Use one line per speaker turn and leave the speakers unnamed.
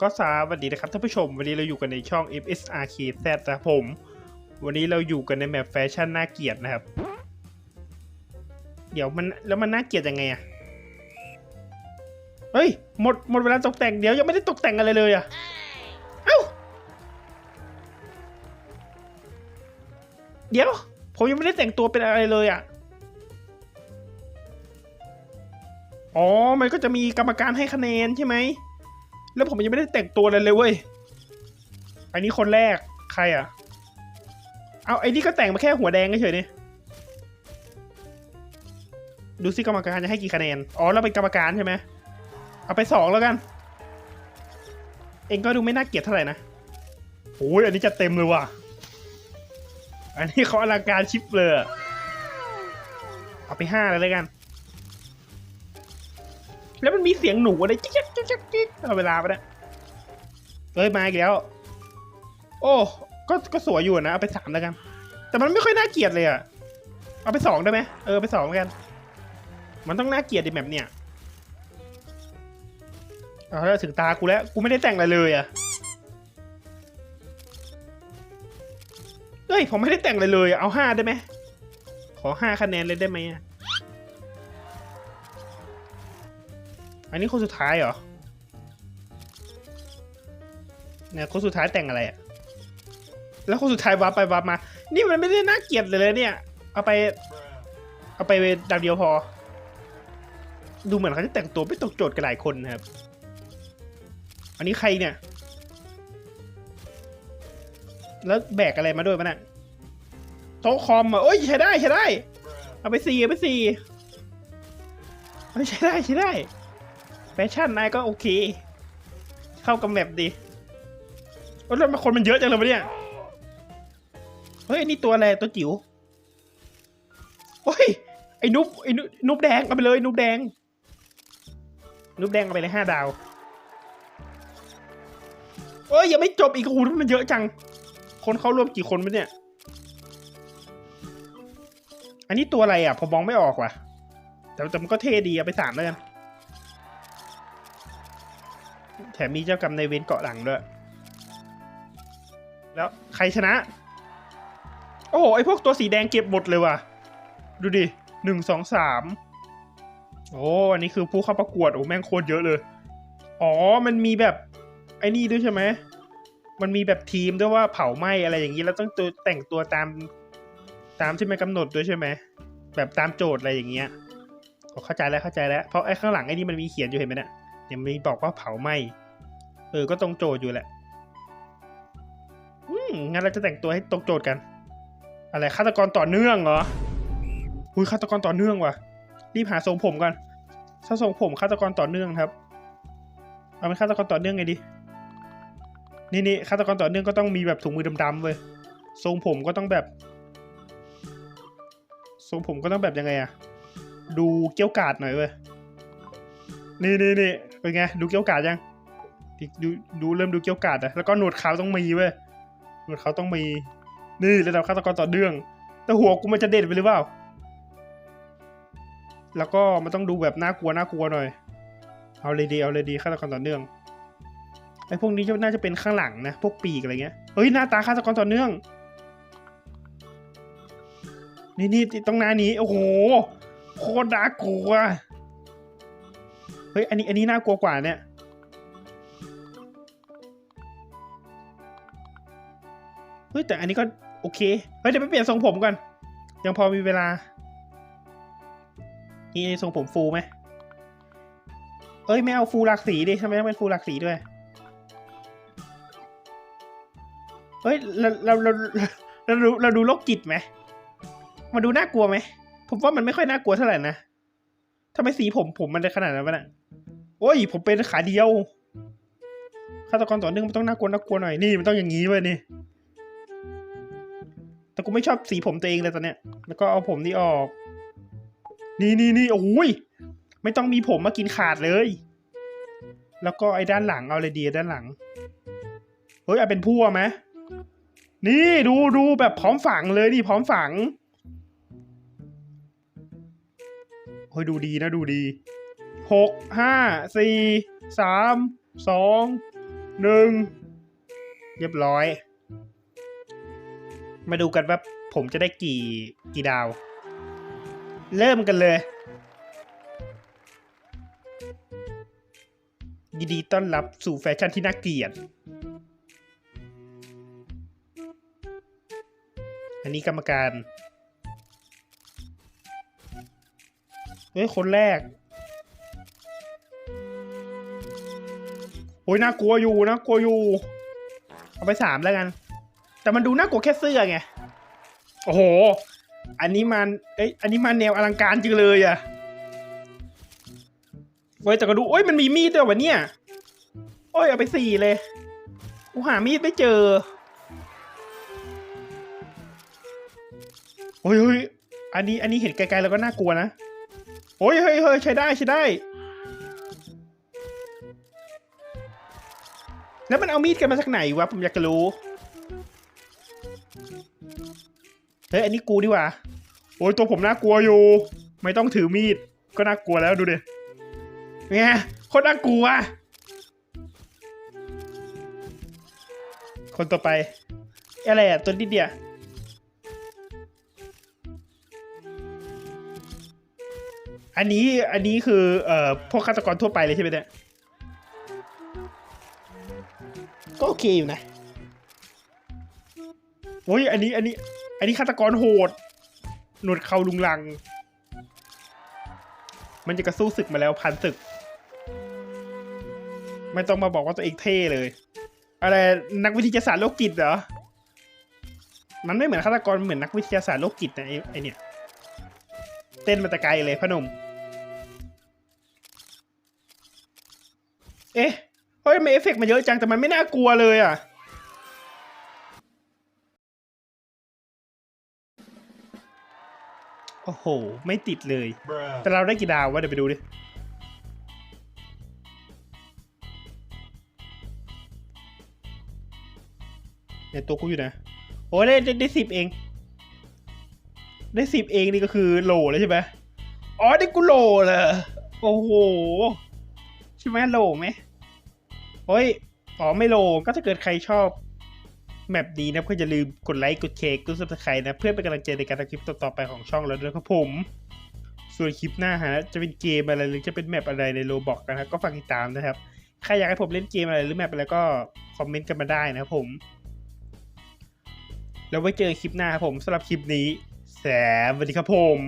ก็สวัสดีนะครับท่านผู้ชม วันนี้เราอยู่กันในช่อง FSR k z นะครับผม วันนี้เราอยู่กันในแมปแฟชั่นน่าเกลียดนะครับ เดี๋ยวมันแล้วมันน่าเกลียดยังไงอะเฮ้ยหมดหมดเวลาตกแต่งเดี๋ยวยังไม่ได้ตกแต่งอะไรเลยอะเอ้าเดี๋ยว ผมยังไม่ได้แต่งตัวเป็นอะไรเลยอะอ๋อ มันก็จะมีกรรมการให้คะแนนใช่ไหม แล้วผมยังไม่ได้แต่งตัวเลยเลยเว้ย อันนี้คนแรกใครอะ เอาไอ้นี่ก็แต่งมาแค่หัวแดงเฉยๆนี่ ดูสิกรรมการจะให้กี่คะแนน อ๋อเราเป็นกรรมการใช่ไหม เอาไปสองแล้วกัน เองก็ดูไม่น่าเกลียดเท่าไหร่นะโอ้ยอันนี้จะเต็มเลยว่ะ อันนี้เขาอลังการชิปเลย เอาไปห้าเลยแล้วกัน แล้วมันมีเสียงหนูอะไรจิ๊กจิ๊กจิ๊กจิ๊กเอาเวลาไปนะเอ้ยมาอีกแล้ว โอ้ก็ก็สวยอยู่นะเอาไปสามแล้วกัน แต่มันไม่ค่อยน่าเกลียดเลยอะเอาไปสองได้ไหมเออไปสองแล้วกัน มันต้องน่าเกลียดดิแบบเนี้ยเอาแล้วถึงตากูแล้วกูไม่ได้แต่งอะไรเลยอะเฮ้ยผมไม่ได้แต่งอะไรเลย เอาห้าได้ไหมขอห้าคะแนนเลยได้ไหมอะ อันนี้คนสุดท้ายเหรอ เนี่ยคนสุดท้ายแต่งอะไรอะแล้วคนสุดท้ายวาร์ไปวาร์มา นี่มันไม่ได้น่าเกลียดเลยเลยเนี่ย เอาไปเอาไปดาวเดียวพอ ดูเหมือนเขาจะแต่งตัวไม่ตกโจทย์กันหลายคนนะครับ อันนี้ใครเนี่ย แล้วแบกอะไรมาด้วยมันอะโต๊ะคอมอะโอ้ยใช้ได้ใช้ได้ เอาไปสี่เอาไปสี่เฮ้ยใช้ได้ใช้ได้ ชั่นนายก็โอเค เข้ากับแมปดีโอ้ยแล้วมันคนมันเยอะจังเลยวะเนี่ย เฮ้ยอันนี่ตัวอะไรตัวจิ๋วโอ้ยไอ้นุ๊บไอ้นุ๊บนุ๊บแดงเอาไปเลยนุ๊บแดง นุ๊บแดงเอาไปเลยห้าดาวเอ้ยยังไม่จบอีกโอ้โหมันเยอะจัง คนเข้าร่วมกี่คนวะเนี่ย อันนี้ตัวอะไรอะผมมองไม่ออกว่ะ แต่แต่มันก็เท่ดีเอาไปสามแล้วกัน แถมมีเจ้ากรรมในเวรเกาะหลังด้วย แล้วใครชนะ โอ้โหไอพวกตัวสีแดงเก็บหมดเลยว่ะ ดูดิหนึ่งสองสามโอ้อันนี้คือผู้เข้าประกวดโอ้แม่งโคตรเยอะเลย อ๋อ มันมีแบบไอ้นี่ด้วยใช่ไหมมันมีแบบทีมด้วยว่าเผาไหม้อะไรอย่างนี้แล้วต้องตัวแต่งตัวตามตามที่มันกำหนดด้วยใช่ไหมแบบตามโจทย์อะไรอย่างเงี้ยเข้าใจแล้วเข้าใจแล้วเพราะไอ้ข้างหลังไอ้นี่มันมีเขียนอยู่เห็นไหมเนี่ย ยังมีบอกว่าเผาไหม้เออก็ตรงโจทย์อยู่แหละ อืมงั้นเราจะแต่งตัวให้ตรงโจทย์กัน อะไรฆาตกรต่อเนื่องเหรออุ้ยฆาตกรต่อเนื่องว่ะ รีบหาทรงผมก่อนถ้าทรงผมฆาตกรต่อเนื่องครับ เอาเป็นฆาตกรต่อเนื่องไงดีนี่นี่ฆาตกรต่อเนื่องก็ต้องมีแบบถุงมือดำๆเว้ย ทรงผมก็ต้องแบบ ทรงผมก็ต้องแบบยังไงอะดูเกี้ยวกาดหน่อยเว้ย นี่นี่นี่ เป็นไงดูเกี้ยวกาดยังดูดูเริ่มดูเกี้ยวกาดอะแล้วก็หนวดขาวต้องมีเว้ยหนวดขาวต้องมีนี่ระดับฆาตกรต่อเนื่อง แต่หัวกูมันจะเด็ดไปหรือเปล่า แล้วก็มันต้องดูแบบน่ากลัวน่ากลัวหน่อย เอาเลยดีเอาเลยดีฆาตกรต่อเนื่องไอ้พวกนี้น่าจะเป็นข้างหลังนะพวกปีกอะไรเงี้ยเฮ้ยหน้าตาฆาตกรต่อเนื่อง นี่นี่ต้องหน้านี้โอ้โหโคตรน่ากลัว เฮ้ยอันนี้อันนี้น่ากลัวกว่าเนี่ยเฮ้ยแต่อันนี้ก็โอเคเฮ้ยเดี๋ยวไปเปลี่ยนทรงผมก่อน ยังพอมีเวลา นี่ทรงผมฟูไหมเอ้ยไม่เอาฟูหลากสีดิทำไมต้องเป็นฟูหลากสีด้วยเฮ้ยเราเราเราเราดูเราดูโรคจิตไหมมาดูน่ากลัวไหมผมว่ามันไม่ค่อยน่ากลัวเท่าไหร่นะทำไมสีผมผมมันได้ขนาดนั้นวะเนี่ย โอ้ย ผมเป็นขาเดียวฆาตกรต่อเนื่องมันต้องน่ากลัวน่ากลัวหน่อยนี่มันต้องอย่างนี้เว้ยนี่ แต่กูไม่ชอบสีผมตัวเองเลยตอนเนี้ย แล้วก็เอาผมนี่ออก นี่นี่นี่โอ้ย ไม่ต้องมีผมมากินขาดเลย แล้วก็ไอ้ด้านหลังเอาเลยดีด้านหลัง เฮ้ยเอาเป็นพั่วไหมนี่ดูดูแบบพร้อมฝังเลยนี่พร้อมฝังเฮ้ยดูดีนะดูดี หกห้าสี่สามสองหนึ่งเรียบร้อย มาดูกันว่าผมจะได้กี่กี่ดาว เริ่มกันเลยยินดีต้อนรับสู่แฟชั่นที่น่าเกลียด อันนี้กรรมการ เฮ้ย คนแรก โอ้ยน่ากลัวอยู่น่ากลัวอยู่ เอาไปสามแล้วกัน แต่มันดูน่ากลัวแค่เสื้อไง โอ้โห อันนี้มัน เอ้ย อันนี้มันแนวอลังการจริงเลยอะเว้ยแต่ก็ดูโอ้ยมันมีมีดด้วยวะเนี่ย โอ้ยเอาไปสี่เลย กูหามีดไม่เจอ โอ้ยเฮ้ยอันนี้อันนี้เห็นไกลๆแล้วก็น่ากลัวนะ โอ้ยเฮ้ยเฮ้ยใช้ได้ใช้ได้ แล้วมันเอามีดกันมาจากไหนวะ ผมอยากจะรู้ เฮ้ย อันนี้กูดีกว่า โอ้ยตัวผมน่ากลัวอยู่ ไม่ต้องถือมีด ก็น่ากลัวแล้วดูดิไงโคตรน่ากลัว คนต่อไป อะไรอะ ตัวนิดเดียวอันนี้อันนี้คือเอ่อพวกฆาตกรทั่วไปเลยใช่ไหมเนี่ย ก็โอเคอยู่นะโอ้ยอันนี้อันนี้ อันนี้ฆาตกรโหด หนวดเขาลุงลัง มันจะกระสู้ศึกมาแล้วพันศึก ไม่ต้องมาบอกว่าตัวเองเท่เลย อะไรนักวิทยาศาสตร์โรคจิตเหรอ มันไม่เหมือนฆาตกรเหมือนนักวิทยาศาสตร์โรคจิตนะไอ้ไอเนี่ย เต้นมาแต่ไกลเลยพนม เอ๊ะ เฮ้ยทำไมเอฟเฟกต์มาเยอะจังแต่มันไม่น่ากลัวเลยอะโอ้โห ไม่ติดเลย แต่เราได้กี่ดาววะเดี๋ยวไปดูดิ ในตัวกูอยู่นะ โอ้ได้ได้ได้สิบเอง ได้สิบเองนี่ก็คือโหลแล้วใช่ไหมอ๋อ ได้กูโหลเลยโอ้โห ใช่ไหมโหลไหม เฮ้ย อ๋อไม่โหลก็ถ้าเกิดใครชอบ แมปดีนะก็อย่าลืมกดไลค์กดแชร์กดซับสไครต์นะ เพื่อเป็นกำลังใจในการทำคลิปต่อๆไปของช่องเราด้วยครับผม ส่วนคลิปหน้าฮะจะเป็นเกมอะไรหรือจะเป็นแมปอะไรในโลบอกนะครับก็ฝากติดตามนะครับใครอยากให้ผมเล่นเกมอะไรหรือแมปอะไรก็คอมเมนต์กันมาได้นะครับผมแล้วไว้เจอคลิปหน้าครับผมสำหรับคลิปนี้แสวัสดีครับผม